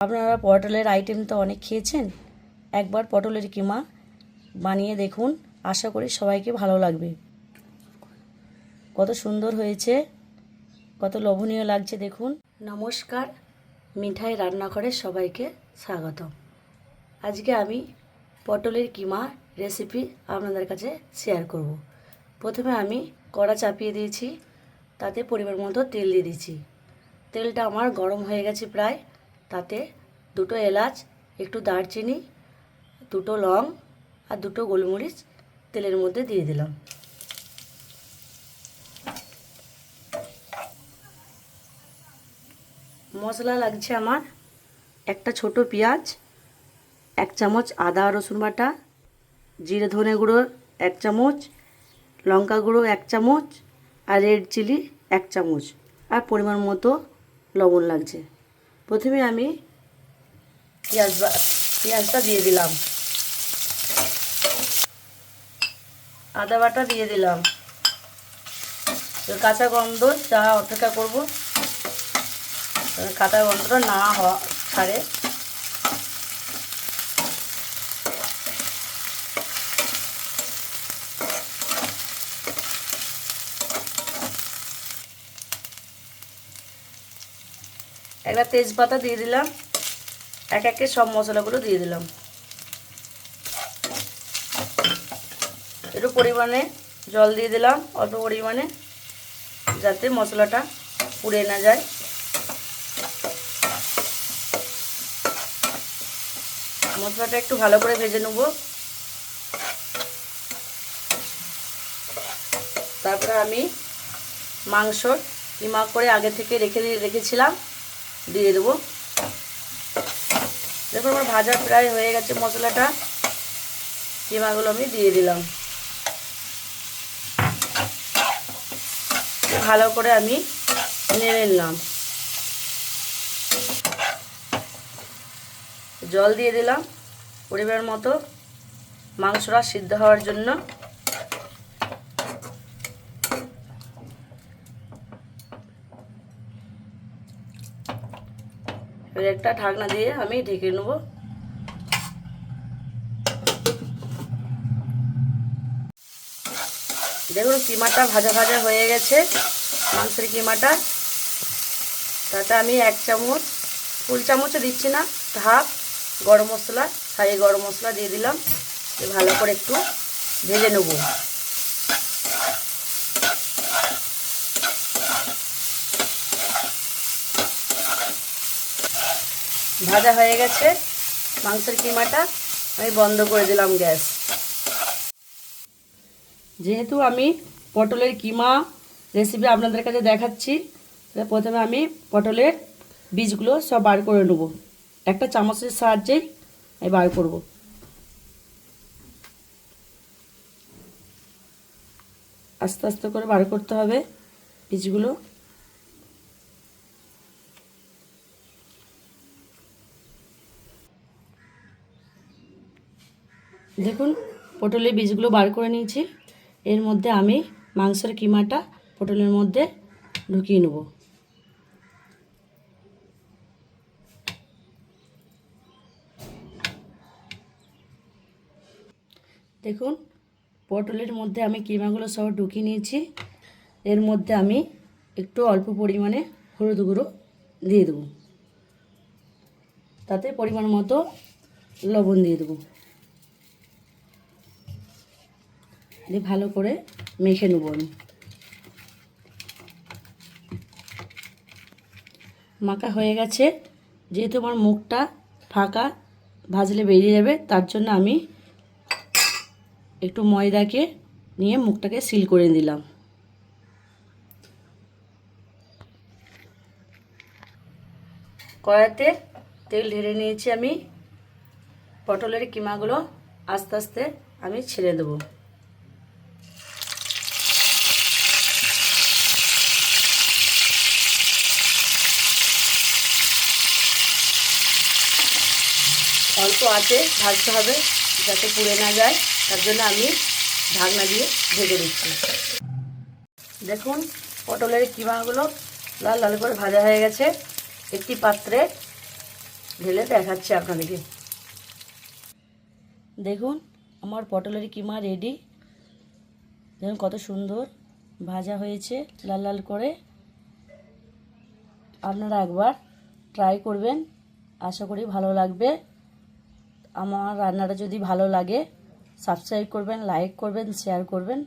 আপনারা পটলের আইটেম তো অনেক খেয়েছেন? একবার পটলের কিমা বানিয়ে দেখুন। আশা করি সবাইকে ভালো লাগবে। কত সুন্দর হয়েছে। কত লোভনীয় লাগছে দেখুন। নমস্কার। মিঠাই রান্নাঘরে সবাইকে স্বাগত আজকে আমি পটলের কিমা রেসিপি আপনাদের কাছে শেয়ার করব। প্রথমে আমি কড়া চাপিয়ে দিয়েছি। তাতে পরিমাণ মতো তেল দিয়ে দিয়েছি। তেলটা আমার গরম হয়ে গেছে প্রায়। তাতে দুটো এলাচ, একটু দারচিনি, দুটো লং আর দুটো গোলমরিচ তেলের মধ্যে দিয়ে দিলাম। মশলা লাগছে আমার একটা ছোট পেঁয়াজ, এক চামচ আদা রসুন বাটা, জিরে ধনে গুঁড়ো এক চামচ, লঙ্কা গুঁড়ো এক চামচ আর রেড চিলি এক চামচ। আর পরিমাণ মতো লবণ লাগছে। প্রথমে আমি পেঁয়াজ পেঁয়াজটা দিয়ে দিলাম। আদা বাটা দিয়ে দিলাম। কাঁচা গন্ধ চা অপেক্ষা করব কাঁচা গন্ধটা না হওয়া ছাড়ে। একটা তেজপাতা দিয়ে দিলাম। এক একে সব মশলাগুলো দিয়ে দিলাম। একটু পরিমাণে জল দিয়ে দিলাম, অল্প পরিমাণে, যাতে মশলাটা পুড়ে না যায়। মশলাটা একটু ভালো করে ভেজে নেব। তারপরে আমি মাংস কিমা করে আগে থেকে রেখে রেখেছিলাম। দিয়ে দেবো। দেখুন আমার ভাজা প্রায় হয়ে গেছে মশলাটা। কিমাগুলো আমি দিয়ে দিলাম। ভালো করে আমি নেড়ে নিলাম। জল দিয়ে দিলাম। পরিমাণ মতো মাংসটা সিদ্ধ হওয়ার জন্য। এবার একটা ঢাকনা দিয়ে আমি ঢেকে নেব। দেখুন কিমাটা ভাজা ভাজা হয়ে গেছে, মাংসের কিমাটা। তাতে আমি এক চামচ, ফুল চামচও দিচ্ছি না, হাফ গরম মশলা সাই গরম মশলা দিয়ে দিলাম। ভালো করে একটু ভেজে নেব। ভাজা হয়ে গেছে। মাংসের কিমাটা আমি বন্ধ করে দিলাম গ্যাস। যেহেতু আমি পটলের কিমা রেসিপি আপনাদের কাছে দেখাচ্ছি প্রথমে আমি পটলের বীজগুলো সব বার করে নেব। একটা চামচের সাহায্যেই আমি বার করব। আস্তে আস্তে করে বার করতে হবে বীজগুলো। দেখুন, পটলের বীজগুলো বার করে নিয়েছি। এর মধ্যে আমি মাংসের কিমাটা পটলের মধ্যে ঢুকিয়ে নেব। দেখুন, পটলের মধ্যে আমি কিমাগুলো সব ঢুকিয়ে নিয়েছি। এর মধ্যে আমি একটু অল্প পরিমাণে হলুদ গুঁড়ো দিয়ে দেবো। তাতে পরিমাণ মতো লবণ দিয়ে দেবো। দিয়ে ভালো করে মেখে নেব আমি। মাখা হয়ে গেছে। যেহেতু আমার মুখটা ফাঁকা, ভাজলে বেরিয়ে যাবে, তার জন্য আমি একটু ময়দাকে নিয়ে মুখটাকে সিল করে দিলাম কড়াতে তেল ঢেলে নিয়েছি আমি। পটলের কিমাগুলো আস্তে আস্তে আমি ছেড়ে দেবো। অল্প আছে, ভাজতে হবে যাতে পুড়ে না যায়। তার জন্য আমি ঢাকনা দিয়ে ঢেকে দিচ্ছি দেখুন, পটলের কিমাগুলো লাল লাল করে ভাজা হয়ে গেছে। একটি পাত্রে ঢেলে দেখাচ্ছি আপনাদেরকে। দেখুন, আমার পটলের কিমা রেডি দেখুন, কত সুন্দর ভাজা হয়েছে লাল লাল করে। আপনারা একবার ট্রাই করবেন। আশা করি ভালো লাগবে। আমার রান্নাটা যদি ভালো লাগে সাবস্ক্রাইব করবেন লাইক করবেন শেয়ার করবেন।